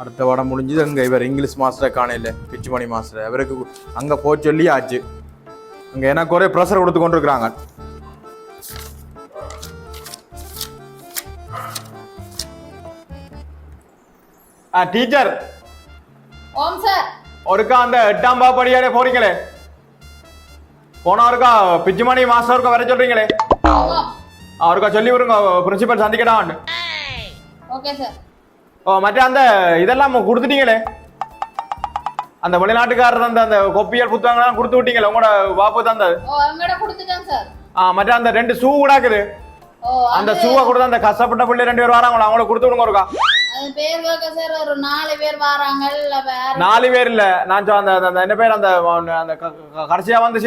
அடுத்த வாரம் முடிஞ்சது அங்கே இவர் இங்கிலீஷ் மாஸ்டரை காணையில் பிச்சுமணி மாஸ்டர். அவருக்கு அங்கே போக சொல்லி ஆச்சு. அங்கே எனக்கு ஒரே ப்ரெஷர் கொடுத்து கொண்டிருக்கிறாங்க. ஆ டீச்சர் ஓம் சார். ஒருக்கா அந்த எட்டாம் பாப்படியாரே போறீங்களே? போன ஒருக்கா பிச்சுமணி மாஸ்டர் ஒருக்கா வர சொல்றீங்களே? அவருக்கா சொல்லி விடுங்க பிரின்சிபல் சந்திக்கடான்னு ஓகே சார் ஓ மற்ற அந்த இதெல்லாம் கொடுத்துட்டீங்களே. அந்த வெளிநாட்டுக்காரர் அந்த அந்த கொப்பியல் புத்தகங்கள்லாம் கொடுத்து விட்டீங்களே உங்களோட வாப்பு கொடுத்துட்டேன் சார் ஆ மற்ற அந்த ரெண்டு ஷூ கூட இருக்குது. ஓ அந்த ஷூவை கொடுத்து அந்த கஷ்டப்பட்ட பிள்ளை ரெண்டு பேர் வராங்களா? அவங்கள கொடுத்து விடுங்க ஒருக்கா. நாலு பேர் இல்ல வேற நாலு பேர் இல்ல. நான் அந்த என்ன பேர் அந்த கடைசியா வந்து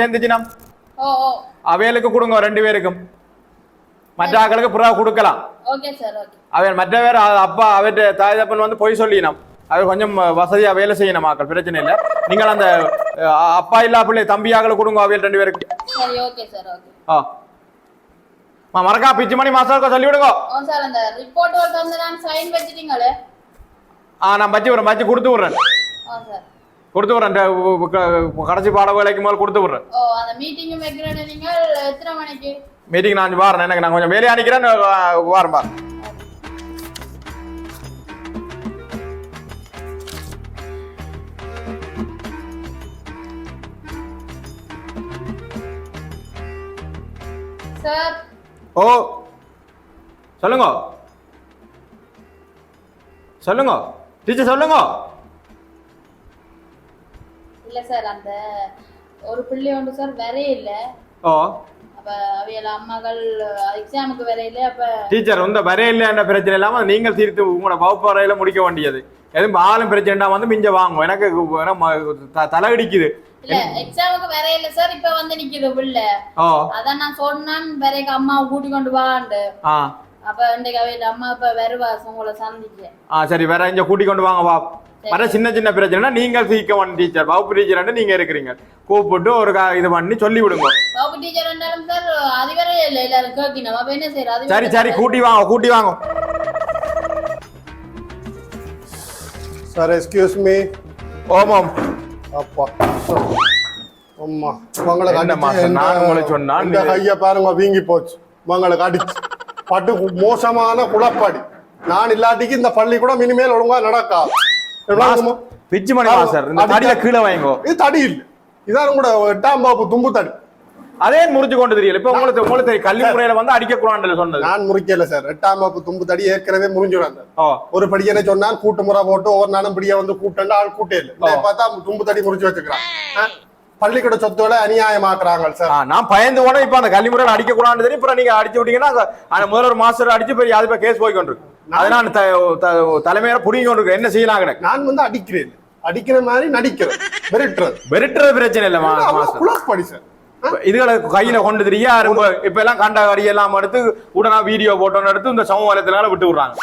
ஓ. அவைகளுக்கு கொடுங்க ரெண்டு பேருக்கும். மற்ற ஆக்களுக்கு புறா கொடுக்கலாம். அவன் மற்ற பேர் அப்பா அவர்கிட்ட தாய் தப்பன் வந்து பொய் சொல்லினோம். அவர் கொஞ்சம் வசதியா வேலை செய்யணும் ஆக்கள் பிரச்சனை இல்லை. நீங்கள் அந்த அப்பா இல்லா பிள்ளை தம்பியாக்களை கொடுங்க அவையில் ரெண்டு பேருக்கு. ஆ. மறக்கா பிச்சு மணி மாஸ்டருக்கு சொல்லி விடுங்க. ஓ சார் அந்த ரிப்போர்ட் ஒருத்த வந்து நான் சைன் வச்சிட்டீங்களே? ஆ நான் பச்சி விடுறேன் பச்சி கொடுத்து விடுறேன். ஓ சார் கொடுத்து விடுறேன். கடைசி பாட வேலைக்கு முதல் கொடுத்து விடுறேன். மீட்டிங் நான் வாரேன். எனக்கு நான் கொஞ்சம் வேலையை அனுக்கிறேன் வாரம் பாரு. ஓ சொல்லுங்க. சொல்லுங்க. டீச்சர் சொல்லுங்க. இல்ல சார் அந்த ஒரு பிள்ளை உண்டு சார் வரே இல்ல. ஓ. அப்ப அவையில அம்மாக்கள் எக்ஸாமுக்கு வர இல்ல அப்ப டீச்சர் இந்த வரையில என்ற பிரச்சனை இல்லாம நீங்கள் தீர்த்து உங்களோட வகுப்பு வரையில முடிக்க வேண்டியது. எதுவும் ஆளும் பிரச்சனை வந்து மிஞ்ச வாங்கும் எனக்கு தலையடிக்குது. இல்ல எக்ஸாமுக்கு வர இல்ல சார் இப்ப வந்து நிக்குது பிள்ளை ஓ. அதான் நான் சொன்னான் வரைக்கு அம்மாவை கூட்டி கொண்டு வாண்டு. அப்ப அவையில அம்மா இப்ப வருவா உங்களை சந்திக்க. ஆ சரி வேற இங்க கூட்டி கொண்டு வாங்க வா. வர சின்ன சின்ன பிரச்சனைனா நீங்கள் தீர்க்க வேண்டிய டீச்சர் வகுப்பு டீச்சர் நீங்க இருக்கிறீங்க. கூப்பிட்டு ஒரு க- இது பண்ணி சொல்லி விடுங்க. சார் சரி சரி கூட்டி வாங்க கூட்டி வாங்க. சார் எக்ஸ்கியூஸ் மீ ஓமாம் அப்பா அம்மா அடிச்சு சார், நான் உங்களை சொன்னா இந்த நீங்க- கைய பாருங்க வீங்கி போச்சு. உங்களுக்கு அடிச்சு பட்டு மோசமான குளப்பாடி நான் இல்லாட்டிக்கு இந்த பள்ளிக்கூடம் இனிமேல் ஒழுங்கா நடக்காது? பிச்சு மணி மாஸ்டர் இந்த தடியில கீழே வாங்கோ இது தடி இல்லை. இதான் கூட எட்டாம் பாப்பு தும்பு தடி. அதே முறிஞ்சு கொண்டு தெரியல. இப்ப உங்களுக்கு உங்களுக்கு கல்வி முறையில வந்து அடிக்க கூடாதுன்னு சொன்னது. நான் முறிக்கல சார். எட்டாம் பாப்பு தும்பு தடி ஏற்கனவே முறிஞ்சிடும் ஒரு படிக்கனை சொன்னால் கூட்டு முறை போட்டு ஒவ்வொரு நாளும் பிடிய வந்து கூட்டண்டா ஆள் கூட்டே இல்லை. பார்த்தா தும்பு தடி முறிச்சு வச்சுக்கிறான்? பள்ளிக்கூட சொத்துக்களை அநியாயமாக்குறாங்க சார். நான் பயந்து கூட இப்ப அந்த கல்வி முறையில அடிக்க கூடாதுன்னு தெரியும் இப்ப நீங்க அடிச்சு விட்டீங்கன்னா அந்த- ஒரு மாஸ்டர் அடிச்சு பெரிய அது இப்ப கேஸ் போய் கொண்டிருக்கு? அதனால தலைமையில புடிங்கி கொண்டிருக்கு என்ன செய்யலாம் கிடக்கு நான் வந்து அடிக்கிறேன். அடிக்கிற மாதிரி நடிக்கிறேன். மிரட்டுறது வெறுட்டுறது பிரச்சனை இல்ல மா- மாஸ்டர். குளப்படி சார். இதுகளை கையில கொண்டு தெரிய இப்ப எல்லாம் கண்ட கடி எல்லாம் எடுத்து உடனே வீடியோ போட்டோன்னு எடுத்து இந்த சமூக வலைத்தளங்களை விட்டு விடுறாங்க.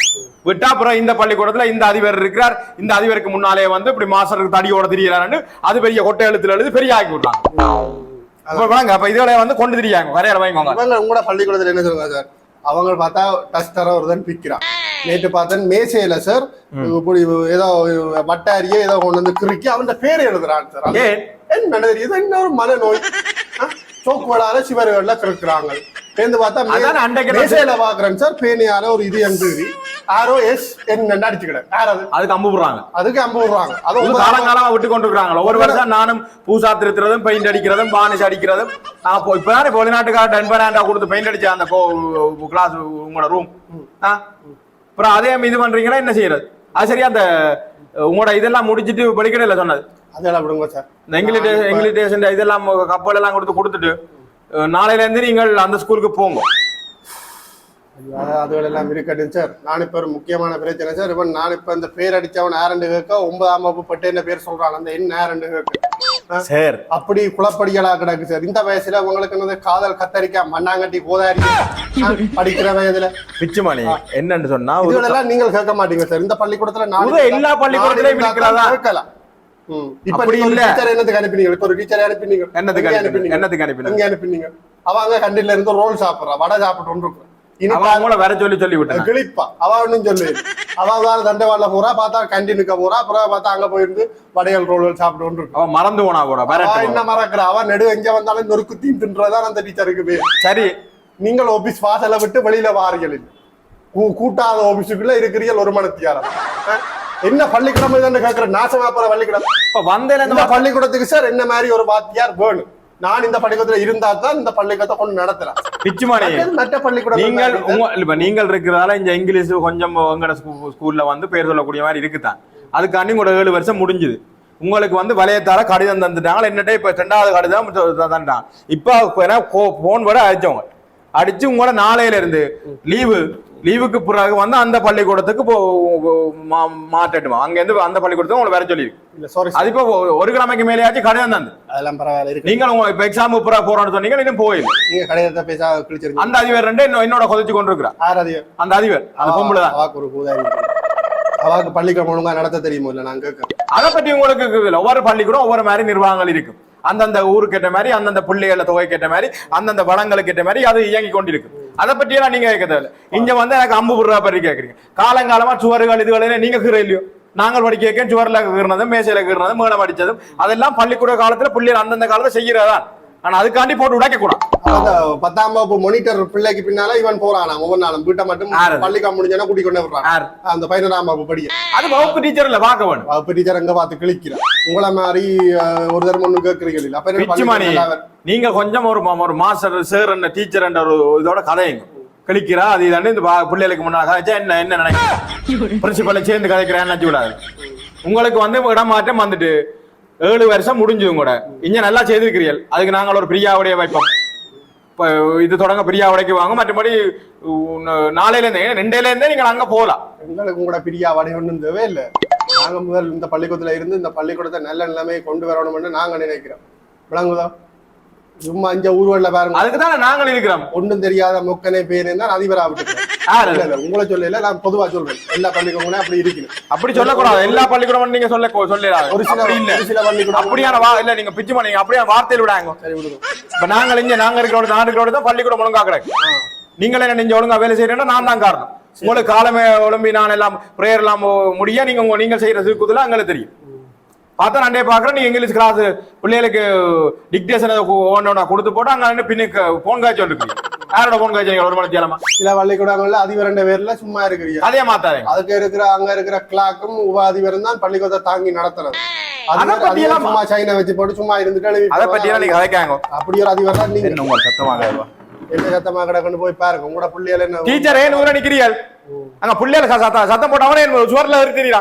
விட்டா அப்புறம் இந்த பள்ளிக்கூடத்துல இந்த அதிபர் இருக்கிறார் இந்த அதிபருக்கு முன்னாலே வந்து இப்படி மாஸ்டருக்கு தடியோட தெரியறான்னு அது பெரிய கொட்டை எழுத்துல எழுதி பெரிய ஆக்கி விடுறாங்க இப்ப வாங்க அப்ப இதுகளை வந்து கொண்டு தெரியாங்க கரையால வாங்கிக்கோங்க உங்களோட பள்ளிக்கூடத்துல என்ன சொல்லுங்க சார்? அவங்க பார்த்தா டஸ்டரா ஒருதன் பிக்கிறான். நேற்று பார்த்தேன் மேசையில சார் இப்படி ஏதோ வட்டாரியே ஏதோ கொண்டு வந்து கிறுக்கி அவன் பேர் எழுதுறான் சார். என்ன தெரியுது என்ன ஒரு மனநோய் சோக்குவலால சிவர்கள்ல கிறுக்குறாங்க பேருந்து பார்த்தா மேசையில பாக்குறேன் சார். பேனியால ஒரு இது எழுதி ஆரோ எஸ் என்ன அடிச்சுக்கிறேன் யார் அது. அதுக்கு அம்பு விடுறாங்க அதுக்கு ஐம்பது விடுறாங்க அது ஒன்பதாம் காலங்காலமா விட்டு கொண்டு இருக்காங்க ஒவ்வொரு வருஷம் நானும் பூசா திருத்துறதும் பெயிண்ட் அடிக்கிறதும் பானிஷ் அடிக்கிறதும். நான் இப்போ இப்போ வெளிநாட்டுக்கார டென்பராண்டா கொடுத்து பெயிண்ட் அடிச்ச அந்த கிளாஸ் உங்களோட ரூம் அப்புறம் அதே இது பண்றீங்கன்னா என்ன செய்யறது? அது சரியா அந்த உங்களோட இதெல்லாம் முடிச்சிட்டு படிக்கடையில சொன்னது. அதெல்லாம் விடுங்க சார். இந்த இங்கிலீஷ் இங்கிலீஷ் இதெல்லாம் கப்பல் எல்லாம் கொடுத்து கொடுத்துட்டு அஹ், நாளையில இருந்து நீங்கள் அந்த ஸ்கூலுக்கு போங்க. அது- அதுகளெல்லாம் இருக்கட்டும் சார். நான் இப்ப ஒரு முக்கியமான பிரச்சனை சார். இப்ப நான் இப்ப இந்த பேர் அடிச்சவன் ஆரண்டு கேட்க ஒன்பதாம் வகுப்பு பட்டேன்னு பேர் சொல்றான்? அந்த என்ன ஆரண்டு கேட்க. சார். அப்படி குளப்படிகளா கிடக்கு சார். இந்த வயசுல உங்களுக்கு என்னது? காதல் கத்தரிக்காய் மண்ணாங்கட்டி கோதாரி ஆ, படிக்கிற வயதுல. பிச்சுமணி என்னன்னு சொன்னா ஒரு இதுகளெல்லாம் நீங்கள் கேட்க மாட்டீங்க சார். இந்த பள்ளிக்கூடத்துல நான் எல்லா பள்ளிக்கூடத்திலயும்? கேட்கலாம். ம். இப்ப அப்படி நீங்க ஒரு இல்ல. என்னத்துக்கு அனுப்பினீங்க? இப்ப ஒரு டீச்சர் அனுப்பினீங்க. என்னத்துக்கு அனுப்பினீங்க? என்னத்துக்கு அனுப்பினீங்க? எங்க அனுப்பினீங்க. கண்டில இருந்து ரோல் சாப்பிடுறா வடை சாப்பிட்டு இருக்கு. அவன் வர சொல்லி சொல்லி விட்டேன் கிளிப்பா அவ சொல்லு. அவ தான் தண்டவாள போறா பார்த்தா கண்டினுக்க போறா அப்புறம் பார்த்தா அங்க போயிருந்து வடையல் ரோல் சாப்பிட்டு அவன் மறந்து போனா கூட என்ன மறக்கிறா? அவ நெடு எங்க வந்தாலும் நொறுக்கு தீன் தின்றதான் அந்த டீச்சருக்கு பேர் சரி. நீங்கள் ஆபீஸ் வாசலை விட்டு வெளியில வாரீர்கள் கூ- கூட்டாத ஆபீஸுக்குள்ள இருக்கிறீர்கள் ஒரு மணத்தியாரம் அஹ், என்ன பள்ளிக்கூடம் இதுன்னு கேட்கிற நாசமா போற பள்ளிக்கூடம். இப்ப வந்தேன் இந்த பள்ளிக்கூடத்துக்கு சார் என்ன மாதிரி ஒரு வாத்தியார் வேணும்? நான் இந்த பள்ளிக்கூடத்துல இருந்தா தான் இந்த பள்ளிக்கூடத்தை கொண்டு நடத்துறேன். பிச்சுமானி மற்ற பள்ளிக்கூடம் நீங்கள் இப்ப நீங்கள் இருக்கிறதால இந்த இங்கிலீஷ் கொஞ்சம் உங்களோட ஸ்கூ- ஸ்கூல்ல வந்து பேர் சொல்லக்கூடிய மாதிரி இருக்குதான். அதுக்காண்டி உங்களோட ஏழு வருஷம் முடிஞ்சுது. உங்களுக்கு வந்து வளையத்தால கடிதம் தந்துட்டாங்க. என்னட்டே இப்ப ரெண்டாவது கடிதம் தந்துட்டாங்க இப்ப போன் விட அடிச்சவங்க. அடிச்சு உங்களோட நாளையில இருந்து லீவு லீவுக்கு பிறகு வந்து அந்த பள்ளிக்கூடத்துக்கு மாற்றட்டுமா? அங்க இருந்து அந்த பள்ளிக்கூடத்துக்கு உங்களை வேற சொல்லி இல்ல சாரி அது இப்போ ஒரு கிழமைக்கு மேலேயாச்சும் கடிதம் தந்து. அதெல்லாம் பரவாயில்ல இருக்கு. நீங்கள் உங்க இப்ப எக்ஸாம் புறா போறோம்னு சொன்னீங்க இன்னும் போயில நீங்க கடையத்தை பேச கிழிச்சிருங்க அந்த அதிபர் ரெண்டு என்னோட கொதிச்சு கொண்டு இருக்கிறா ஆறாவது அந்த அதிபர் அந்த பொம்பளை தான். அவாக்கு ஒரு பூதாரி. அவாக்கு பள்ளிக்கூடம் ஒழுங்கா நடத்த தெரியுமோ இல்ல நான் அதை பத்தி உங்களுக்கு. ஒவ்வொரு பள்ளிக்கூடம் ஒவ்வொரு மாதிரி நிர்வாகங்கள் இருக்கும். அந்தந்த ஊருக்கு ஏற்ற மாதிரி அந்தந்த பிள்ளைகள தொகைக்கு ஏற்ற மாதிரி அந்தந்த வளங்களுக்கு ஏற்ற மாதிரி அது இயங்கி கொண்டிருக்கு. அதை பற்றியெல்லாம் நீங்க கேட்க தேவையில்ல. இங்க வந்து எனக்கு அம்பு புடுறா பற்றி கேட்குறீங்க. காலங்காலமா சுவர்கள் இதுகளை நீங்க கீற இல்லையோ? நாங்கள் படிக்க வைக்க சுவர்ல கீறினதும் மேசையில கீறினதும் மேடம் அடிச்சதும் அதெல்லாம் பள்ளிக்கூட காலத்துல பிள்ளைகள் அந்தந்த காலத்துல செய்யறதா ஆனா அதுக்காண்டி போட்டு உடைக்க கூடாது. அந்த பத்தாம் வகுப்பு மானிட்டர் பிள்ளைக்கு பின்னால இவன் போறானா ஒவ்வொரு நாளும். வீட்டை மட்டும் ஆறு. பள்ளிக்கூடம் முடிஞ்சோன்னா கூட்டி கொண்டு விடுறான். யார்? அந்த பதினொன்றாம் வகுப்பு படிக்க. அது வகுப்பு டீச்சர் இல்ல பார்க்க வேணும். வகுப்பு டீச்சர் எங்க பார்த்து கிழிக்கிறான் உங்களை மாதிரி ஒரு தரம் ஒண்ணு கேட்கறீங்க இல்ல. அப்ப. நீங்க கொஞ்சம் ஒரு ஒரு மாஸ்டர் சார் என்ன டீச்சர் என்ற ஒரு இதோட கதையுங்க கிளிக்கிறா அது இதாண்டு இந்த பிள்ளைகளுக்கு முன்னாடி கதைச்சா என்ன என்ன நினைக்கிறேன் பிரின்சிபலை சேர்ந்து கதைக்கிறேன்னு நினைச்சு விடாது உங்களுக்கு வந்து இடமாற்றம் வந்துட்டு ஏழு வருஷம் முடிஞ்சது கூட. இங்க நல்லா செய்திருக்கிறீர்கள். அதுக்கு நாங்கள் ஒரு பிரியாவுடைய வைப்போம். இப்போ இது தொடங்க பிரியாவுடைக்கு வாங்க. மற்றபடி நாளையிலேருந்தே ரெண்டையிலேருந்தே நீங்கள் அங்கே போகலாம். எங்களுக்கு கூட பிரியா வடை ஒன்றும் தேவை இல்லை. நாங்கள் முதல் இந்த பள்ளிக்கூடத்தில் இருந்து இந்த பள்ளிக்கூடத்தை நல்ல நிலைமையை கொண்டு வரணும்னு நாங்கள் நினைக்கிறோம். விளங்குதா? சும்மா இங்க ஊர்வல்ல பாருங்க. அதுக்கு தானே நாங்கள் இருக்கிறோம். ஒண்ணும் தெரியாத மொக்கனை பேர் அதிபரா இல்ல உங்களை சொல்லல நான் பொதுவா சொல்றேன். எல்லா பள்ளிக்கூடங்களும் அப்படி இருக்கணும். அப்படி சொல்லக்கூடாது. எல்லா பள்ளிக்கூடமும் நீங்க சொல்ல சொல்லிடாது ஒரு சில இல்ல. ஒரு சில பள்ளிக்கூடம் அப்படியான வா இல்ல நீங்க பிச்சு பண்ணீங்க அப்படியே வார்த்தையில் விடாங்க. சரி விடுங்க. இப்ப நாங்கள் இங்க நாங்க இருக்கிறோட நாடு இருக்கிறோட தான் பள்ளிக்கூடம் ஒழுங்கா கிடக்கு. நீங்களே நீங்க ஒழுங்கா வேலை செய்யறேன்னா நான் தான் காரணம். உங்களுக்கு காலமே ஒழும்பி நான் எல்லாம் பிரேயர் எல்லாம் முடிய நீங்க உங்க நீங்க செய்யற சிறுக்குதுல எங்களுக்கு தெரியும். பார்த்தா நான் பாக்குறேன் நீங்க இங்கிலீஷ் கிளாஸ் பிள்ளைகளுக்கு டிக்டேஷன் ஒன்னொன்னா கொடுத்து போட்டு அங்க நின்னு பின்னுக்கு போன் காய்ச்சி இருக்கு. யாரோட போன் காய்ச்சி ஒரு மணி தேலமா சில பள்ளிக்கூடங்கள்ல அதிபரண்ட பேர்ல சும்மா இருக்கிறீங்க. அதே மாத்தாதீங்க அதுக்கு இருக்கிற அங்க இருக்கிற கிளாக்கும் உப அதிபரும் தான் பள்ளிக்கூடத்தை தாங்கி நடத்துறது. அதை அதிபர் பத்தி எல்லாம் அதிபர் சும்மா சைனை வச்சு போட்டு சும்மா இருந்துட்டு அதை பத்தி எல்லாம் நீங்க கதைக்காங்க அப்படி ஒரு அதிபர் தான் நீங்க. உங்க சத்தமாக என்ன சத்தமா கிடக்குன்னு போய் பாருங்க. உங்களோட பிள்ளைகள் என்ன டீச்சர் ஏன் ஊர நிக்கிறீர்கள்? அங்க பிள்ளைகள் சத்தம் போட்டவனே சுவர்ல இருக்கிறீரா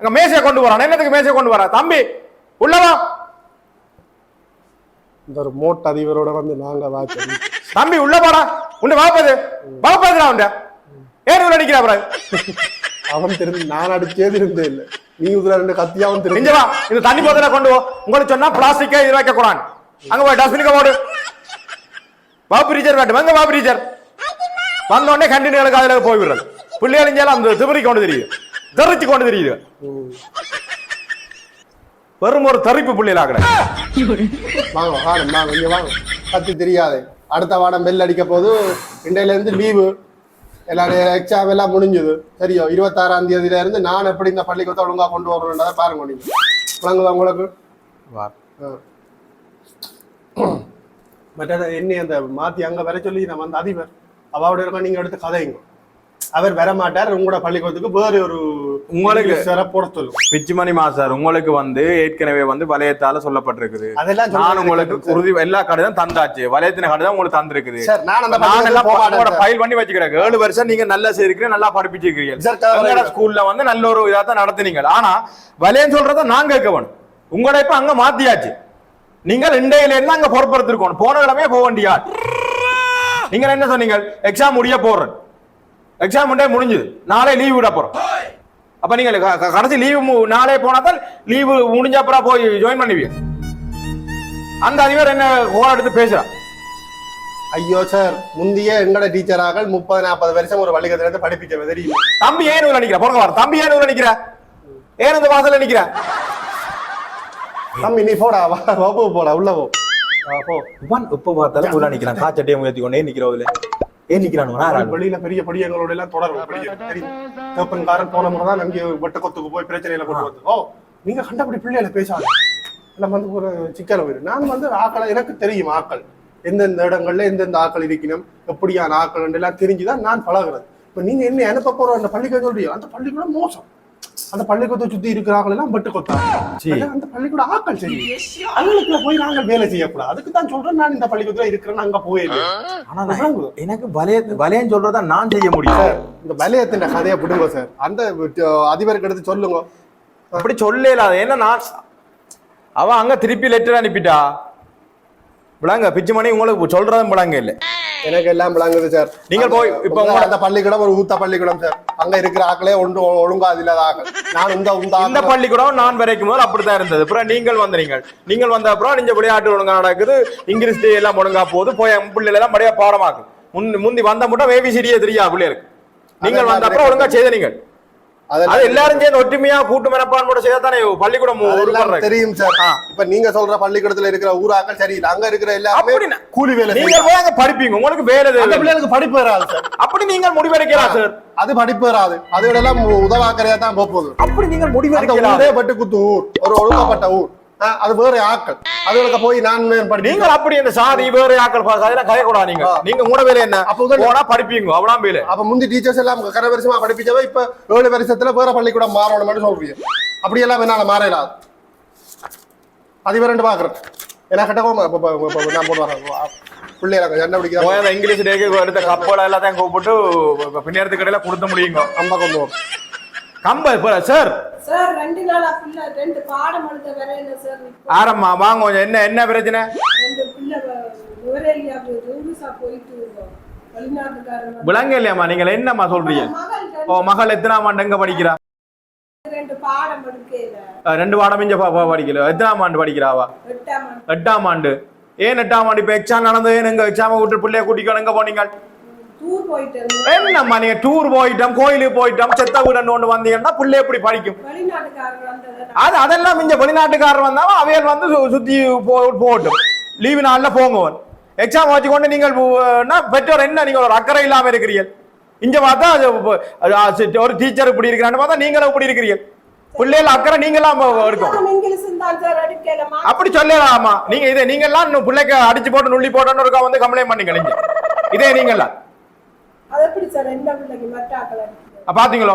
அங்க மேசையை கொண்டு போறான். என்னத்துக்கு மேசையை கொண்டு வரா? தம்பி உள்ளவா இந்த ஒரு மோட் அதிபரோட வந்து நாங்க வாச்சோம் தம்பி. உள்ள போடா உண்டு வாப்பது. வாப்பதுடா உண்ட ஏன் நிக்கிறா பிறகு அவன் தெரிஞ்சு நான் அடிச்சேது இருந்தே இல்ல. நீ இதுல ரெண்டு கத்தியாவும் தெரிஞ்சு வா. இந்த தண்ணி போதல கொண்டு போ. உங்களுக்கு சொன்னா பிளாஸ்டிக்கே இது வைக்க கூடாது. அங்க போய் டஸ்ட்பினுக்கு போடு. பாப்பு டீச்சர் வேட்டும் எங்க பாப்பு டீச்சர் வந்த உடனே கண்டினியூகளுக்கு அதுல போய் விடுறது. பிள்ளைகள் அந்த திமிரி கொண்டு தெரியுது தெரிச்சு கொண்டு தெரியுது. வெறும் ஒரு தரிப்பு பிள்ளைகளாக வாங்க வாங்க வாங்க இங்க வாங்க. கத்தி தெரியாது. அடுத்த வாரம் பெல் அடிக்க போது இண்டையில இருந்து லீவு எல்லாம் எக்ஸாம் எல்லாம் முடிஞ்சது. சரியோ இருபத்தாறாம் தேதியில இருந்து நான் எப்படி இந்த பள்ளிக்கூடத்தை ஒழுங்கா கொண்டு வரணுன்றதை பாருங்க நீங்க. விளங்குதா உங்களுக்கு? மற்ற என்ன அந்த மாத்தி அங்க வர சொல்லி நம்ம அந்த அதிபர். அவாவோட இருக்க நீங்க எடுத்து கதைங்க. அவர் வர மாட்டார் உங்களோட பள்ளிக்கூடத்துக்கு வேற ஒரு உங்களுக்கு- சிறப்பு சொல்லும். பிச்சுமணி மாஸ்டர் உங்களுக்கு வந்து ஏற்கனவே வந்து வலயத்தால சொல்லப்பட்டிருக்குது. அதெல்லாம் நான் உங்களுக்கு. உறுதி எல்லா கடிதம் தந்தாச்சு. வலயத்தின கடிதம் உங்களுக்கு தந்திருக்குது. சார் நான் அந்த நான் எல்லாம் சார். ஃபைல் பண்ணி வச்சுக்கிறேன். ஏழு வருஷம் நீங்க நல்லா செய்திருக்கீங்க நல்லா இல்லை. ஸ்கூல்ல வந்து நல்ல ஒரு இதா தான் நடத்துனீங்க. ஆனா வலையன்னு சொல்றத நான் கேட்க வேணும். உங்களோட இப்ப அங்க மாத்தியாச்சு. நீங்க ரெண்டையில இருந்து அங்க பொறுப்படுத்திருக்கணும். போன கிழமையே போக வேண்டிய. நீங்க என்ன சொன்னீங்க? எக்ஸாம் முடிய போடுறேன் எக்ஸாம் டே முடிஞ்சுது. நாளை லீவ் விட போறோம். அப்ப நீங்க க- க- கடைசி லீவு நாளே போனா தான் லீவு முடிஞ்ச அப்புறம் போய் ஜாயின் பண்ணுவீங்க. அந்த அதிபர் என்ன கோல் எடுத்து பேசுறா? ஐயோ சார் முந்தைய எங்கட டீச்சராக முப்பது நாற்பது வருஷம் ஒரு பள்ளிக்கூடத்துல இருந்து படிப்பிக்க தெரியும்? தம்பி ஏன் ஊர்ல நிக்கிற? போறங்க வர தம்பி ஏன் ஊர்ல நிக்கிற? ஏன் இந்த வாசல்ல நிக்கிற? தம்பி நீ போடா வா போடா உள்ள போ. போ. இவன் எப்ப பார்த்தாலும் உள்ள நிக்கிறான். காச்சட்டையை முயற்சி கொண்டே நிக்கிறோம்ல ஏன் வெளியில பெரிய படியங்களோட எல்லாம் தெரியும் கேப்பன்காரன் போன முறை தான் அங்கே வெட்ட கொத்துக்கு போய் பிரச்சனையில கொண்டு வந்து. ஓ நீங்க கண்டபடி பிள்ளைகளை பேசாத. எல்லாம் வந்து ஒரு சிக்கல் வரும் நான் வந்து ஆக்களை எனக்கு தெரியும் ஆக்கள். எந்தெந்த இடங்கள்ல எந்தெந்த ஆக்கள் இருக்கணும் எப்படியான ஆக்கள் எல்லாம் தெரிஞ்சுதான் நான் பழகுறது. இப்ப நீங்க என்ன அனுப்ப போற அந்த பள்ளிக்கூடம் சொல்றீங்க அந்த பள்ளிக்கூடம் மோசம். அந்த பள்ளிக்கூடத்தை சுத்தி இருக்கிற ஆக்கள் எல்லாம் வெட்டு கொத்தாங்க அந்த பள்ளிக்கூட ஆக்கள் சரி. அவங்களுக்குள்ள போய் நாங்கள் வேலை செய்யக்கூடாது. அதுக்கு தான் சொல்றேன் நான் இந்த பள்ளிக்கூடத்துல இருக்கிறேன்னு அங்க போயிருக்கேன் ஆனா எனக்கு வலைய வலையன்னு சொல்றதா நான் செய்ய முடியும். சார் இந்த வலயத்தின் கதையை விடுங்க சார். அந்த அதிபருக்கு எடுத்து சொல்லுங்க. அப்படி சொல்லல ஏன்னா நான் அவன் அங்க திருப்பி லெட்டர் அனுப்பிட்டா? விளங்க பிச்சு மணி உங்களுக்கு சொல்றதும் விளங்க இல்ல. எனக்கு எல்லாம் விளங்குது சார் நீங்கள் போய் இப்ப அந்த பள்ளிக்கூடம் ஒரு ஊத்த பள்ளிக்கூடம் சார் அங்க இருக்கிற ஆக்களே ஒன்று ஒழுங்கா இல்லாத ஆக்கள். நான் இந்த இந்த பள்ளிக்கூடம் நான் வரைக்கும் போது அப்படித்தான் இருந்தது. அப்புறம் நீங்கள் வந்தீங்க. நீங்கள் வந்த அப்புறம் நீங்க விளையாட்டு ஒழுங்கா நடக்குது. இங்கிலீஷ் எல்லாம் ஒழுங்கா போகுது. போய் பிள்ளைகள் எல்லாம் படையா பாடமாக்கு. முன் முந்தி வந்த மட்டும் ஏபிசிடியே தெரியா பிள்ளைகளுக்கு. நீங்கள் வந்த அப்புறம் ஒழுங்கா செய்த நீங்கள். அது எல்லாரும் சேர்ந்து ஒற்றுமையா கூட்டு மனப்பான்மையோட செய்தா தானே பள்ளிக்கூடம். தெரியும் சார். இப்ப நீங்க சொல்ற பள்ளிக்கூடத்துல இருக்கிற ஊராக்கள் சரியில்லை அங்க இருக்கிற எல்லாருமே கூலி வேலை நீங்க. போய் அங்க படிப்பீங்க உங்களுக்கு வேலை அந்த. பிள்ளைகளுக்கு படிப்பு வராது சார் அப்படி நீங்கள் முடிவெடுக்கலாம் சார் அது படிப்பு வராது அதோட எல்லாம் உதவாக்கரையா தான் போக போகுது அப்படி நீங்கள் முடிவெடுக்கலாம் பட்டு குத்து ஊர் ஒரு ஒழுங்கப்பட்ட ஊர் அது வேற ஆக்கள். அதுகளுக்கு போய் நான் நீங்கள் அப்படி இந்த சாதி வேறு ஆக்கள் அதெல்லாம் கதைக்கூடாது நீங்க ஆ. நீங்க உங்களோட வேலை என்ன? அப்ப போனா படிப்பீங்க அவ்வளவு வேலை. அப்ப முந்தி டீச்சர்ஸ் எல்லாம் கர வருஷமா படிப்பிச்சவ இப்ப ஏழு வருஷத்துல வேற பள்ளிக்கூடம் மாறணும்னு சொல்றீங்க. அப்படி எல்லாம் என்னால மாறலாது. அது ரெண்டு பாக்குறேன். ஏன்னா இப்ப- இப்ப நான் போட்டு வரேன் பிள்ளைகளை சண்டை பிடிக்கிற போய் அந்த இங்கிலீஷ் டேக்கு எடுத்த கப்பல் எல்லாத்தையும் கூப்பிட்டு பின்னேறத்து கடையில கொடுத்த முடியுங்க. அம்பா கொண்டு கம்ப சார் சார் ரெண்டு நாளா பிள்ளை ரெண்டு பாடம் எழுத வரையில சார் இப்போ? ஆரம்மா வாங்க கொஞ்சம் என்ன என்ன பிரச்சனை? ரெண்டு பிள்ளை நுவரேலியா போயிட்டு விளங்க இல்லையாம்மா நீங்க என்னம்மா சொல்றீங்க? ஓ மகள் எத்தனாம் ஆண்டு எங்க படிக்கிறா? ரெண்டு பாடம் ரெண்டு பாடம் இங்க பா- பா- படிக்கல. எத்தனாம் ஆண்டு படிக்கிறாவா? எட்டாம் ஆண்டு. ஏன் எட்டாம் ஆண்டு இப்ப எக்ஸாம் நடந்தது? எங்க எக்ஸாம விட்டு பிள்ளைய கூட்டிக்கணும் எங்க போனீங்க? என்னம்மா நீங்க டூர் போயிட்டோம் கோயிலுக்கு போயிட்டோம் செத்த வீடு ஒன்று வந்தீங்கன்னா பிள்ளை எப்படி படிக்கும்? அது அதெல்லாம் இங்க வெளிநாட்டுக்காரர் வந்தாலும் அவையல் வந்து சுத்தி போகட்டும். லீவு நாள்ல போங்கவன் எக்ஸாம் வச்சுக்கொண்டு நீங்கள் பெற்றோர் என்ன நீங்க ஒரு அக்கறை இல்லாம இருக்கிறீர்கள். இங்க பார்த்தா ஒரு டீச்சர் இப்படி இருக்கிறான்னு பார்த்தா நீங்களும் இப்படி இருக்கிறீர்கள். பிள்ளைகள் அக்கறை நீங்களாம் இருக்கும். அப்படி சொல்லலாமா? நீங்க இதே நீங்க எல்லாம் இன்னும் பிள்ளைக்கு அடிச்சு போட்டு நுள்ளி போட்டோன்னு இருக்கா வந்து கம்ப்ளைண்ட் பண்ணீங்க நீங்க இதே நீங்க எல்லாம் அது எப்படி சார்? எந்த பிள்ளைக்கு? அஹ் பாத்தீங்களோ?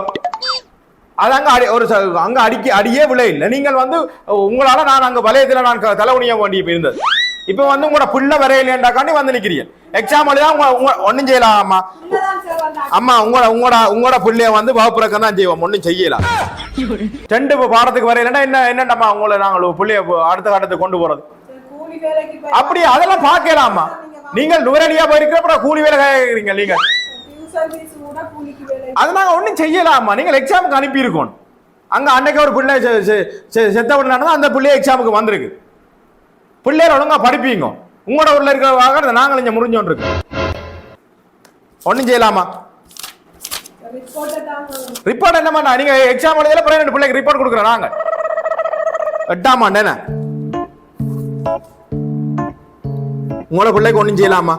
அது அங்க அடி ஒரு அங்க அடிக்க அடியே விலை இல்லை. நீங்கள் வந்து உங்களால நான் அங்க வலயத்துல நான் தலைவணிய வேண்டி இருந்தது. இப்ப வந்து உங்களோட பிள்ளை வரையிலேண்டாக்காண்டி வந்து நிக்கிறீங்க எக்ஸாம் எழுதா உங்க உங்க ஒன்னும் செய்யலாமா வந்தா அம்மா உங்களோட உங்களோட உங்களோட பிள்ளைய வந்து வகுப்புறக்கம் தான் செய்வோம். ஒன்றும் செய்யலாம் ரெண்டு இப்ப பாடத்துக்கு வரையிலன்னா என்ன என்னண்டம்மா உங்களை நாங்கள் பிள்ளைய அடுத்த கட்டத்துக்கு கொண்டு போறது? அப்படி அதெல்லாம் பார்க்கலாமா? நீங்கள் நுரடியா போயிருக்கிற அப்புறம் கூலி வேலை கேட்குறீங்க நீங்க அது நாங்க ஒண்ணும் செய்யலாமா? நீங்கள் எக்ஸாமுக்கு அனுப்பி இருக்கோம் அங்க அன்னைக்கு ஒரு பிள்ளை செ- செ- செ- செத்த விடலாம் அந்த பிள்ளைய எக்ஸாமுக்கு வந்திருக்கு. பிள்ளைகள் ஒழுங்கா படிப்பீங்க. உங்களோட ஊர்ல இருக்கிறவாக நாங்கள் இங்க முறிஞ்சோன் இருக்கு ஒண்ணும் செய்யலாமா? ரிப்போர்ட் என்னமா நீங்க எக்ஸாம் எழுதல அப்புறம் ரெண்டு பிள்ளைக்கு ரிப்போர்ட் கொடுக்குறோம் நாங்க எட்டாம் ஆண்டு என்ன? உங்களோட பிள்ளைக்கு ஒன்றும் செய்யலாமா?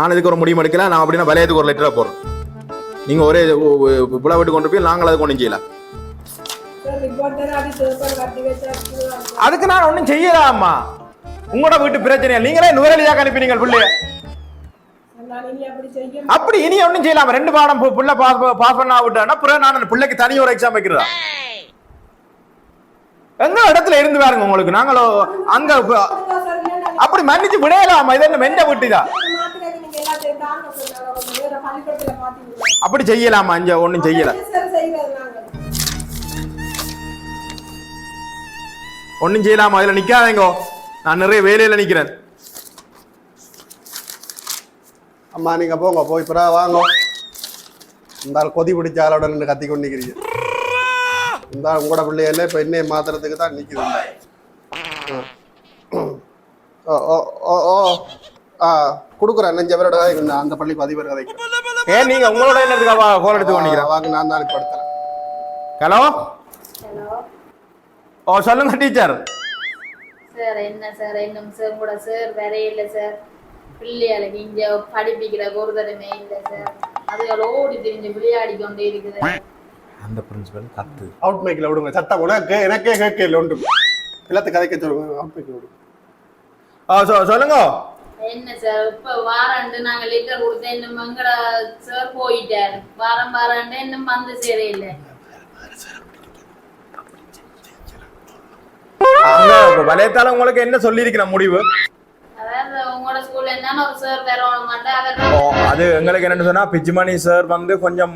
நான் இதுக்கு ஒரு முடிவு எடுக்கல நான் அப்படின்னா வலையத்துக்கு ஒரு லெட்டரை போடுறேன் நீங்க ஒரே புலா விட்டு கொண்டு போய் நாங்கள் அதுக்கு கொண்டு செய்யலாம் அதுக்கு நான் ஒன்றும் செய்யலாமா உங்களோட வீட்டு பிரச்சனை நீங்களே நுவரலியாக அனுப்பினீங்க பிள்ளைய அப்படி இனி ஒன்றும் செய்யலாமா ரெண்டு பாடம் புள்ள பாஸ் பாஸ் பண்ணா விட்டானா நான் அந்த பிள்ளைக்கு தனி ஒரு எக்ஸாம் வைக்கிறதா? எங்க இடத்துல இருந்து பாருங்க உங்களுக்கு. நாங்களும் அங்க அப்படி மன்னிச்சு விடையலாமா இது என்ன மெண்ட விட்டுதா? அப்படி செய்யலாமா? அஞ்சா ஒன்றும் செய்யல. ஒன்றும் செய்யலாமா? அதுல நிற்காதேங்கோ நான் நிறைய வேலையில நிக்கிறேன். அம்மா நீங்க போங்க. போய் பிறகு வாங்க. இந்த ஆள் கொதி பிடிச்ச ஆளோட நின்று கத்தி கொண்டு நிற்கிறீங்க இந்த ஆள் உங்களோட பிள்ளைகள இப்ப என்ன மாத்துறதுக்கு தான் நிக்குது. ஓ ஓ ஓ ஓ ஆ. கொடுக்குறேன் நெஞ்ச பேரோட அந்த பள்ளி பதிவு கதைக்கிறேன் ஏன் நீங்க உங்களோட என்னதுக்காக கோல் எடுத்து கொண்டிக்கிறேன் வாங்க நான் தான் இப்ப எடுத்துறேன் ஹலோ? ஹலோ? ஓ சொல்லுங்க டீச்சர். சார் என்ன சார்? இன்னும் சார் கூட சார் வேற இல்ல சார். பிள்ளைகளுக்கு இங்க படிப்பிக்கிற ஒரு தடமே இல்ல சார். அதுகள் ஓடி திரிஞ்சு விளையாடி கொண்டே இருக்குது. அந்த பிரின்சிபல் கத்து. அவுட் மைக்கில் விடுங்க. சத்தம் உனக்கு எனக்கே கேட்கல ஒன்று எல்லாத்தையும் கதைக்க சொல்லுங்க அவுட் மைக்கில் விடுங்க சொல்லுங்க. என்ன சார் இப்ப வாரண்டு நாங்க லெட்டர் கொடுத்தேன் இன்னும் எங்கட சார் போயிட்டாரு. வாரம் வாரண்டு இன்னும் வந்து சேரையில வலையத்தால உங்களுக்கு என்ன சொல்லியிருக்கிற முடிவு? அது எங்களுக்கு என்னன்னு சொன்னா பிச்சுமணி சார் வந்து கொஞ்சம்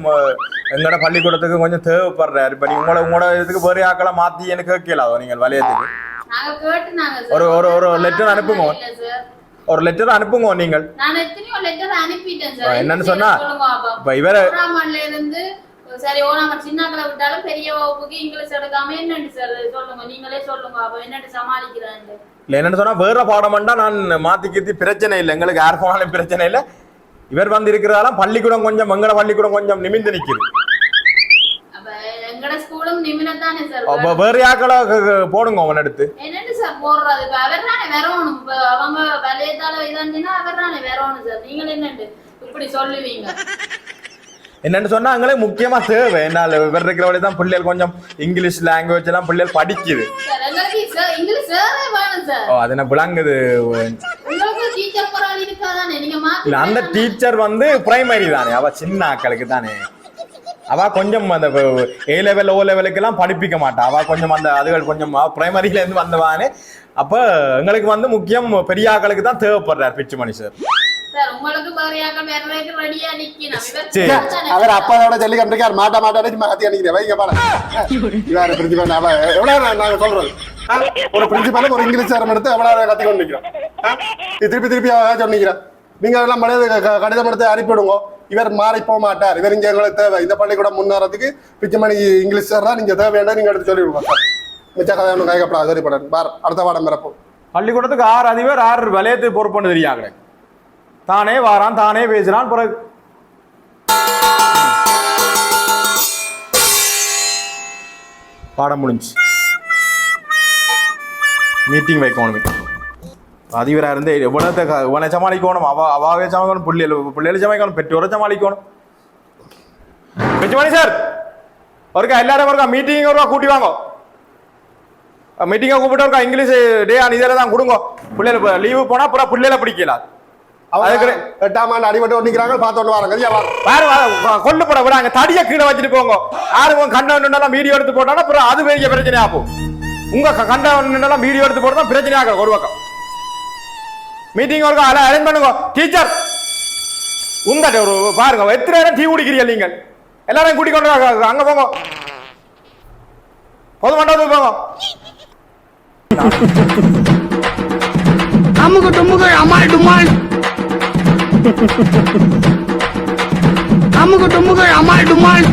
எங்களோட பள்ளிக்கூடத்துக்கு கொஞ்சம் தேவைப்படுறாரு. இப்ப உங்களோட உங்களோட இதுக்கு வேறு ஆக்களை மாத்தி எனக்கு கேட்கல நீங்கள் வலையத்துக்கு நாங்க நாங்க ஒரு- ஒரு- letter அனுப்புங்க. ஒரு லெட்டர் அனுப்புங்க நீங்கள். நான் எத்தனையோ லெட்டர் அனுப்பிட்டேன் சார் என்னன்னு சொன்னா? இப்ப இவர இருந்து சரி ஓராம் சின்னாக்களை விட்டாலும் பெரிய வகுப்புக்கு இங்கிலீஷ் எடுக்காம என்னன்னு சார் சொல்லுங்க நீங்களே சொல்லுங்க அப்ப என்னன்னு சமாளிக்கிறேன் இல்ல என்னன்னு சொன்னா வேற பாடம்டா நான் மாத்தி கீர்த்தி பிரச்சனை இல்லை. எங்களுக்கு யார் போனாலும் பிரச்சனை இல்லை. இவர் வந்து இருக்கிறதால பள்ளிக்கூடம் கொஞ்சம் எங்கட பள்ளிக்கூடம் கொஞ்சம் நிமிந்து நிக்குது. அப்ப வேற யாக்களை போடுங்க அவன் எடுத்து. என்னன்னு சார் போடுறது? இப்ப அவர் தானே வரணும் இப்ப அவங்க வலையத்தால இதாண்டினா அவர் தானே வரணும் சார் நீங்கள் என்னண்டு இப்படி சொல்லுவீங்க. என்னன்னு சொன்னா எங்களுக்கு முக்கியமா தேவை. என்னால இவர் இருக்கிறவளே தான் பிள்ளைகள் கொஞ்சம் இங்கிலீஷ் லாங்குவேஜ் எல்லாம் பிள்ளைகள் படிக்குது. ஓ அது என்ன விளங்குது? அந்த. டீச்சர் வந்து பிரைமரி தானே. அவ சின்ன ஆக்களுக்கு தானே. அவ கொஞ்சம் அந்த ஏ லெவல் ஓ லெவலுக்கு எல்லாம் படிப்பிக்க மாட்டா. அவ கொஞ்சம் அந்த அதுகள் கொஞ்சம் பிரைமரியில இருந்து வந்தவானே அப்ப எங்களுக்கு வந்து முக்கியம் பெரிய ஆக்களுக்கு தான் தேவைப்படுறார் பிச்சுமணி சார் சார் அவர். அப்பாவோட சொல்லி கண்டிருக்கார் மாட்டா மாட்டானே சும்மா கத்தி அடிக்கிறேன். வைங்க பிரின்சிபல் எவ்வளவு நாங்க சொல்றது? ஆ? ஒரு பிரின்சிபல் ஒரு இங்கிலீஷ் சாரம் எடுத்து எவ்வளவு கத்தி கொண்டு நிக்கிறோம் திருப்பி திருப்பி சொன்னிக்கிறேன் நீங்க எல்லாம் மனித கடிதம் எடுத்து அனுப்பிவிடுங்க. இவர் மாறி போக மாட்டார். இவர் இங்க எங்களுக்கு தேவை. இந்த பள்ளிக்கூடம் முன்னேறதுக்கு பிச்சைமணி இங்கிலீஷ் சார் தான் நீங்க தேவையான நீங்க எடுத்து சொல்லிவிடுங்க சார் மிச்ச கதை ஒன்றும் கைக்கப்படாது சரிப்படாது பார் அடுத்த வாடம் பிறப்போம். பள்ளிக்கூடத்துக்கு ஆறு அதிபர் ஆறு வலயத்து பொறுப்புன்னு தெரியாங்க தானே வாரான் தானே பேசுறான் பிறகு. பாடம் முடிஞ்சு. மீட்டிங் வைக்கணும். அதிபரா இருந்து எவ்வளவு இவனை சமாளிக்கணும். அவ அவாவே சமாளிக்கணும். பிள்ளைகள் பிள்ளைகளை சமாளிக்கணும். பெற்றோரை சமாளிக்கணும். பெற்றுமணி சார் ஒருக்கா எல்லாரும் ஒருக்கா மீட்டிங் ஒருக்கா கூட்டி வாங்க. மீட்டிங்கை கூப்பிட்டு இருக்கா இங்கிலீஷ் டே இதில் தான் கொடுங்க. பிள்ளைகள் லீவு போனா அப்புறம் பிள்ளைகளை பிடிக்கல அதுக்கு- எட்டாம் ஆண்டு அடிபட்டு நிற்கிறாங்க பார்த்து வராங்க வேற கொண்டு போட விடாங்க. தடிய கீழே வச்சுட்டு போங்க. யாரும் கண்டவன் வீடியோ எடுத்து போட்டானா அப்புறம் அது பெரிய பிரச்சனை ஆகும் உங்க க- கண்டவன் வீடியோ எடுத்து போட்டா பிரச்சனை ஆகும் ஒரு பக்கம். மீட்டிங் ஒரு அரேஞ்ச் பண்ணுங்க. டீச்சர் உங்கள்கிட்ட ஒரு பாருங்க எத்தனை நேரம் டீ குடிக்கிறீங்க நீங்கள்? எல்லாரும் கூட்டிக் கொண்டு அங்கே அங்க போங்க. பொது மண்டபத்துக்கு போங்க. அமுகு டுமுகு அமால் டுமால் அமுகு டுமுகு அமால் டுமால்